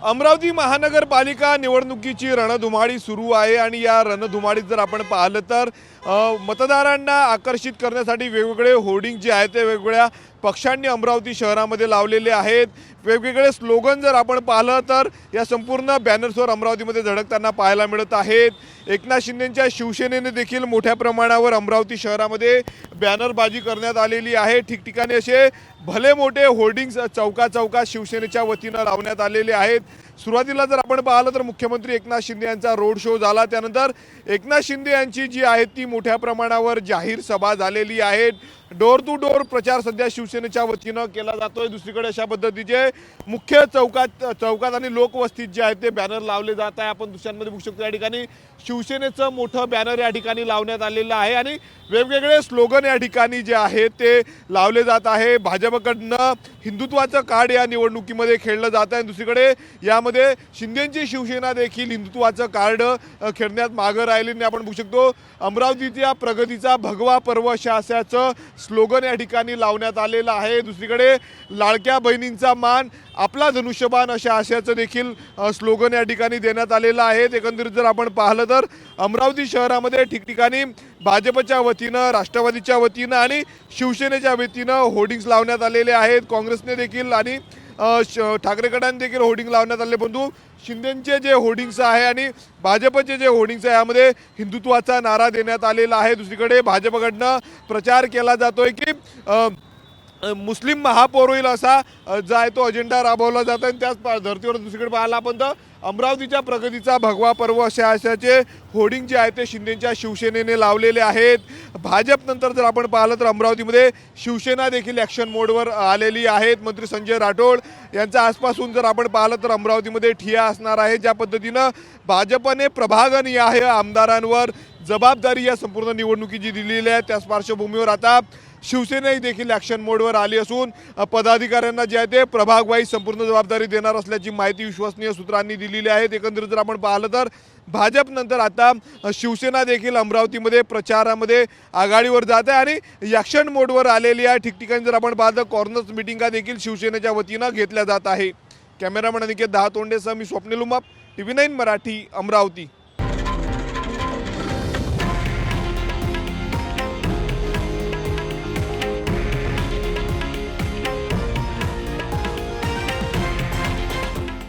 अमरावती महानगरपालिका निवडणुकीची रणधुमाळी सुरू आहे आणि या रणधुमाळीत जर आपण पाहिलं तर मतदारांना आकर्षित करण्यासाठी वेगवेगळे होर्डिंग जे आहेत ते वेगवेगळ्या पक्षांनी अमरावती शहरामध्ये लावलेले आहेत. वेगवेगळे स्लोगन जर आपण पाहिलं तर या संपूर्ण बॅनर्सवर अमरावतीमध्ये झळकताना पाहायला मिळत आहेत. एकनाथ शिंदेंच्या शिवसेनेने देखील मोठ्या प्रमाणावर अमरावती शहरामध्ये बॅनरबाजी करण्यात आलेली आहे. ठिकठिकाणी असे भले मोठे होर्डिंग्स चौकाचौका शिवसेनेच्या वतीनं लावण्यात आलेले आहेत. सुरुवातीला जर आपण पाहिलं तर मुख्यमंत्री एकनाथ शिंदे यांचा रोड शो झाला. त्यानंतर एकनाथ शिंदे यांची जी आहे ती मोठ्या प्रमाणावर जाहीर सभा झालेली आहे. डोर टू डोर प्रचार सध्या शिवसेनेच्या वतीनं केला जातोय. दुसरीकडे अशा पद्धतीचे मुख्य चौकात चौकात आणि लोकवस्तीत जे आहेत ते बॅनर लावले जात आहे. आपण दुसऱ्यांमध्ये बघू शकतो या ठिकाणी शिवसेनेचं मोठं बॅनर या ठिकाणी लावण्यात आलेलं आहे आणि वेगवेगळे स्लोगन या ठिकाणी जे आहे ते लावले जात आहे. भाजपकडनं हिंदुत्वाचं कार्ड या निवडणुकीमध्ये खेळलं जात आहे. दुसरीकडे यामध्ये शिंदेची शिवसेना देखील हिंदुत्वाचं कार्ड खेळण्यात मागं राहिलेली नाही आपण बघू शकतो अमरावतीच्या प्रगतीचा भगवा पर्व अशा असल्याचं स्लोगन या ठिकाणी लावण्यात आलेलं आहे. दुसरीकडे लाडक्या बहिणींचा मान आपला धनुष्यबाण अशा आशयाचं देखील स्लोगन या ठिकाणी देण्यात आलेलं आहे. एकंदरीत जर आपण पाहिलं तर अमरावती शहरामध्ये ठिकठिकाणी भाजपच्या वतीनं राष्ट्रवादीच्या वतीनं आणि शिवसेनेच्या वतीनं होर्डिंग्स लावण्यात आलेले आहेत. काँग्रेसने देखील आणि ठाकरे गटाने देखील होर्डिंग लावण्यात आले. परंतु शिंदेचे जे होर्डिंग्स आहे आणि भाजपचे जे होर्डिंग्स आहे यामध्ये हिंदुत्वाचा नारा देण्यात आलेला आहे. दुसरीकडे भाजपकडनं प्रचार केला जातोय की मुस्लिम महापौर होईल असा जाय आहे तो अजेंडा राबवला जातो आणि त्याच धर्तीवर दुसरीकडे पाहायला आपण तर अमरावतीच्या प्रगतीचा भगवा पर्व अशा अशाचे होर्डिंग जे आहे ते शिंदेच्या शिवसेनेने लावलेले आहेत. भाजप नंतर जर आपण पाहिलं तर अमरावतीमध्ये शिवसेना देखील ॲक्शन मोडवर आलेली आहेत. मंत्री संजय राठोड यांच्या आसपासून जर आपण पाहिलं तर अमरावतीमध्ये ठिया असणार आहे. ज्या पद्धतीनं भाजपने प्रभागन आहे आमदारांवर जबाबदारी या संपूर्ण निवडणुकीची दिलेली आहे. त्याच पार्श्वभूमीवर आता शिवसेनाही देखील ॲक्शन मोडवर आली असून पदाधिकाऱ्यांना जे आहे ते प्रभागवाईज संपूर्ण जबाबदारी देणार असल्याची माहिती विश्वसनीय सूत्रांनी दिलेली आहे. एकंदरीत जर आपण पाहिलं तर भाजपनंतर आता शिवसेना देखील अमरावतीमध्ये प्रचारामध्ये आघाडीवर जात आहे आणि ॲक्शन मोडवर आलेली आहे. ठिकठिकाणी जर आपण पाहिलं कॉर्नर्स मिटिंगा देखील शिवसेनेच्या वतीनं घेतल्या जात आहे. कॅमेरामन अनिकेत दहा तोंडेसह मी Swapnil Umap T V nine Marathi Amravati.